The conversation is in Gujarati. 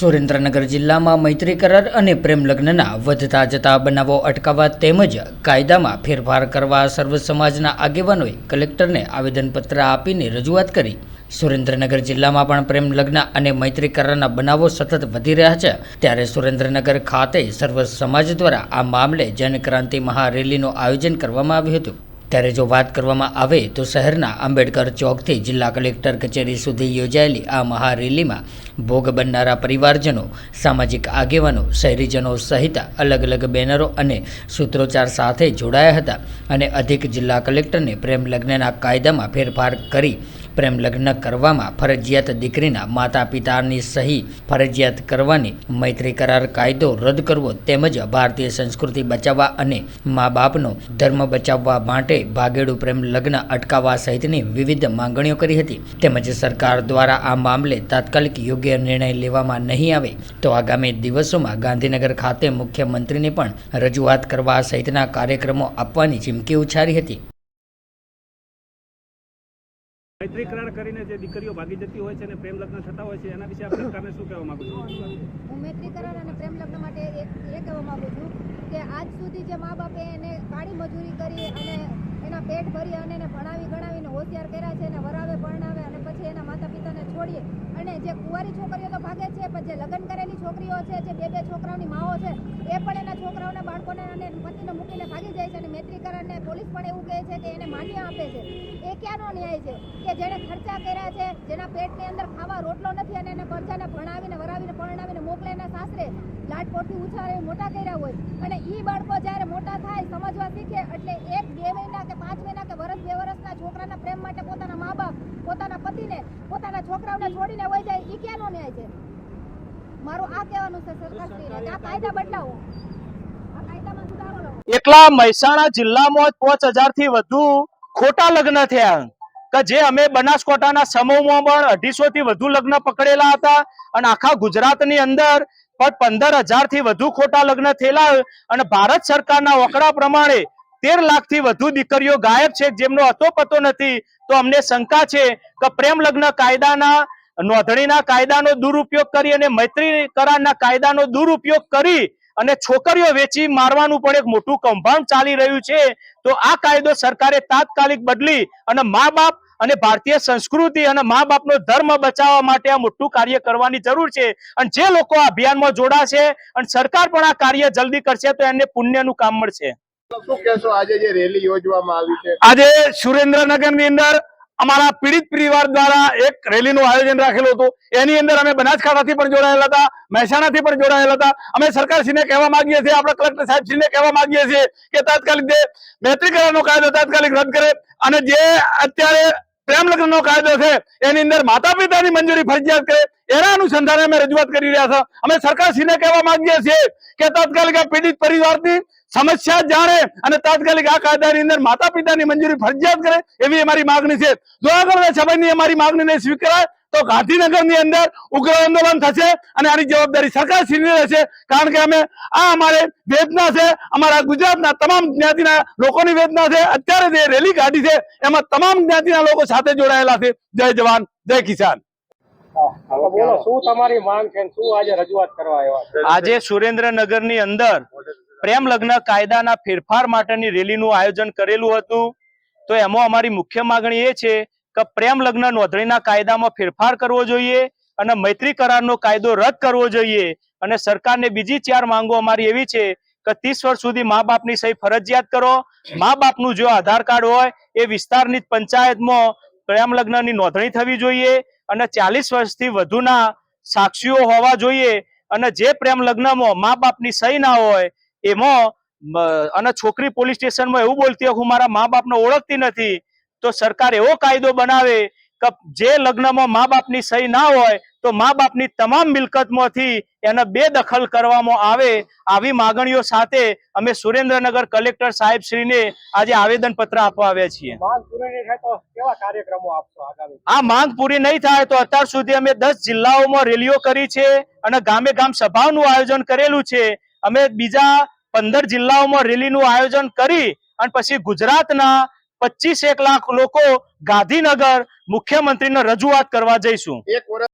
સુરેન્દ્રનગર જિલ્લામાં મૈત્રી કરાર અને પ્રેમ લગ્નના વધતા જતા બનાવો અટકાવવા તેમજ કાયદામાં ફેરફાર કરવા સર્વ સમાજના આગેવાનોએ કલેક્ટરને આવેદનપત્ર આપીને રજૂઆત કરી. સુરેન્દ્રનગર જિલ્લામાં પણ પ્રેમ લગ્ન અને મૈત્રી કરારના બનાવો સતત વધી રહ્યા છે. ત્યારે સુરેન્દ્રનગર ખાતે સર્વ સમાજ દ્વારા આ મામલે જનક્રાંતિ મહારેલીનું આયોજન કરવામાં આવ્યું હતું. ત્યારે જો વાત કરવામાં આવે તો શહેરના આંબેડકર ચોકથી જિલ્લા કલેક્ટર કચેરી સુધી યોજાયેલી આ મહારેલીમાં ભોગ બનનારા પરિવારજનો, સામાજિક આગેવાનો, શહેરીજનો સહિત અલગ અલગ બેનરો અને સૂત્રોચ્ચાર સાથે જોડાયા હતા અને અધિક જિલ્લા કલેક્ટરને પ્રેમ લગ્નના કાયદામાં ફેરફાર કરી પ્રેમ લગ્ન કરવામાં ફરજિયાત દીકરીના માતા પિતાની સહી ફરજિયાત કરવાની મૈત્રી કરાર કાયદો રદ કરવો તેમજ ભારતીય સંસ્કૃતિ બચાવવા અને મા બાપનો ધર્મ બચાવવા માટે ભાગેડુ પ્રેમ લગ્ન અટકાવવા સહિતની વિવિધ માંગણીઓ કરી હતી. તેમજ સરકાર દ્વારા આ મામલે તાત્કાલિક યોગ્ય નિર્ણય લેવામાં નહીં આવે તો આગામી દિવસોમાં ગાંધીનગર ખાતે મુખ્યમંત્રીને પણ રજૂઆત કરવા સહિતના કાર્યક્રમો આપવાની ચીમકી ઉછારી હતી. મૈત્રી કરાર કરીને જે દીકરીઓ ભાગી જતી હોય છે અને પ્રેમ લગ્ન થતા હોય છે, એના વિશે આપ સરકારને શું કહેવા માંગુ છો? હું મૈત્રીકરણ અને પ્રેમ લગ્ન માટે એ કહેવા માંગુ છું કે આજ સુધી જે મા બાપે એને કાળી મજૂરી કરી અને એના પેટ ભરી અને એને ભણાવી ગણાવીને હોશિયાર કર્યા છે, એને વરાવે, પરણાવે અને પછી એના માતા પિતાને છોડીએ અને જે કુંવારી છોકરીઓ તો ભાગે છે, પણ જે લગ્ન કરેલી છોકરીઓ છે, જે બે બે છોકરાઓની માઓ છે, એ પણ બાળકોને અને પતિને મૂકીને ભાગી જાય છે અને મૈત્રી કરારને પોલીસ પણ એવું કહે છે કે એને માન્ય આપે છે. એ ક્યાંનો ન્યાય છે? કે જેણે ખર્ચા કર્યા છે જેના પેટની અંદર ખાવા રોટલો નથી અને એને પરજાને ભણાવીને વરાવીને પરણાવીને મોકલે એના સાસરે લાટકોટથી ઉછાળે મોટા કર્યા હોય. અને એ બાળકો જ્યારે મોટા થાય સમજવા શીખે એટલે એક બે મહિના કે પાંચ મહિના કે વર્ષ બે વર્ષના છોકરાના પ્રેમ માટે પોતાના મા બાપ પોતાના પતિને પોતાના છોકરાઓને છોડીને વહી જાય એ ક્યાંનો ન્યાય છે? મારું આ કહેવાનું છે સરકાર આ કાયદા બદલાવો આ કાયદામાં સુધારો લાવો એટલા મહેસાણા જિલ્લામાં પાંચ હજારથી વધુ ખોટા લગ્ન થયા. કે જે અમે બનાસકાંઠાના સમૂહમાં પણ અઢીસો થી વધુ લગ્ન પકડેલા હતા અને આખા ગુજરાતની અંદર પંદર હજારથી વધુ ખોટા લગ્ન થયેલા અને ભારત સરકારના ઓકડા પ્રમાણે તેર લાખથી વધુ દીકરીઓ ગાયબ છે, જેમનો હતો પતો નથી. તો અમને શંકા છે કે પ્રેમ લગ્ન કાયદાના, નોંધણીના કાયદાનો દુરુપયોગ કરી અને મૈત્રી કરારના કાયદાનો દુરુપયોગ કરી અને છોકરીઓ વેચી મારવાનું પણ એક મોટું કૌભાંડ ચાલી રહ્યું છે. તો આ કાયદો સરકારે તાત્કાલિક બદલી અને મા બાપ અને ભારતીય સંસ્કૃતિ અને મા બાપનો ધર્મ બચાવવા માટે આ મોટું કાર્ય કરવાની જરૂર છે. અને જે લોકો આ અભિયાનમાં જોડાશે અને સરકાર પણ આ કાર્ય જલ્દી કરશે તો એમને પુણ્યનું કામ મળશે. શું કહેશો? આજે જે રેલી યોજવામાં આવી છે. આજે સુરેન્દ્રનગરની અંદર અમારા પીડિત પરિવાર દ્વારા એક રેલીનું આયોજન રાખેલું હતું. એની અંદર અમે બનાસકાંઠાથી પણ જોડાયેલા હતા, મહેસાણાથી પણ જોડાયેલા હતા. અમે સરકારશ્રીને કહેવા માંગીએ છીએ, આપણા કલેક્ટર સાહેબશ્રીને કહેવા માંગીએ છીએ કે તાત્કાલિક જે મૈત્રી કાયદો તાત્કાલિક રદ કરે અને જે અત્યારે પ્રેમ લગ્નનો કાયદો છે, એની અંદર માતા પિતાની મંજૂરી ફરજિયાત કરે. એના અનુસંધાને અમે રજૂઆત કરી રહ્યા છે અમે સરકારશ્રીને કહેવા માંગીએ છીએ કે તાત્કાલિક આ પીડિત પરિવારની સમસ્યા જાણે અને તાત્કાલિક આ કાયદાની અંદર માતા પિતાની મંજૂરી ફરજિયાત કરે એવી અમારી માગણી છે. જો આગળ અમારી માગણીને સ્વીકારાય, તો ગાંધીનગરની અંદર ઉગ્ર આંદોલન થશે અને આની જવાબદારી સરકાર શ્રીની રહેશે. કારણ કે અમે આ અમારે વેદના છે, અમારા ગુજરાતના તમામ જ્ઞાતિના લોકોની વેદના છે. અત્યારે જે રેલી કાઢી છે, એમાં તમામ જ્ઞાતિના લોકો સાથે જોડાયેલા છે. જય જવાન, જય કિસાન. બોલો શું તમારી માંગ છે શું આજે રજૂઆત કરવા આવ્યા આજે સુરેન્દ્રનગરની અંદર પ્રેમ લગ્ન કાયદાના ફેરફાર માટેની રેલીનું આયોજન કરેલું હતું. તો એમાં અમારી મુખ્ય માંગણી એ છે કે પ્રેમ લગ્ન નોંધણીના કાયદામાં ફેરફાર કરવો જોઈએ અને મૈત્રી કરારનો કાયદો રદ કરવો જોઈએ. અને સરકારને બીજી ચાર માંગો અમારી એવી છે કે ત્રીસ વર્ષ સુધી મા બાપની સહી ફરજિયાત કરો. મા બાપનું જો આધાર કાર્ડ હોય એ વિસ્તારની પંચાયતમાં પ્રેમ લગ્નની નોંધણી થવી જોઈએ અને ચાલીસ વર્ષથી વધુના સાક્ષીઓ હોવા જોઈએ અને જે પ્રેમ લગ્નમાં મા બાપની સહી ના હોય, એમાં અને છોકરી પોલીસ સ્ટેશનમાં એવું બોલતી હોય હું મારા મા બાપને ઓળખતી નથી, તો સરકાર એવો કાયદો બનાવે કે જે લગ્નમાં મા બાપની સહી ના હોય તો મા બાપની તમામ મિલકતમાંથી એને બેદખલ કરવામાં આવે આવી માગણીઓ સાથે અમે સુરેન્દ્રનગર કલેક્ટર સાહેબ શ્રીને આજે આવેદન પત્ર આપવા આવ્યા છીએ. માંગ પૂરી નહીં થાય તો કેવા કાર્યક્રમો આપશો આગામી? આ માંગ પૂરી નહીં થાય તો અત્યાર સુધી અમે દસ જિલ્લાઓમાં રેલીઓ કરી છે અને ગામે ગામ સભાઓનું આયોજન કરેલું છે. અમે બીજા પંદર જિલ્લાઓમાં રેલીનું આયોજન કરી અને પછી ગુજરાતના પચીસ એક લાખ લોકો ગાંધીનગર મુખ્યમંત્રીને રજૂઆત કરવા જઈશું. એક વર્ષ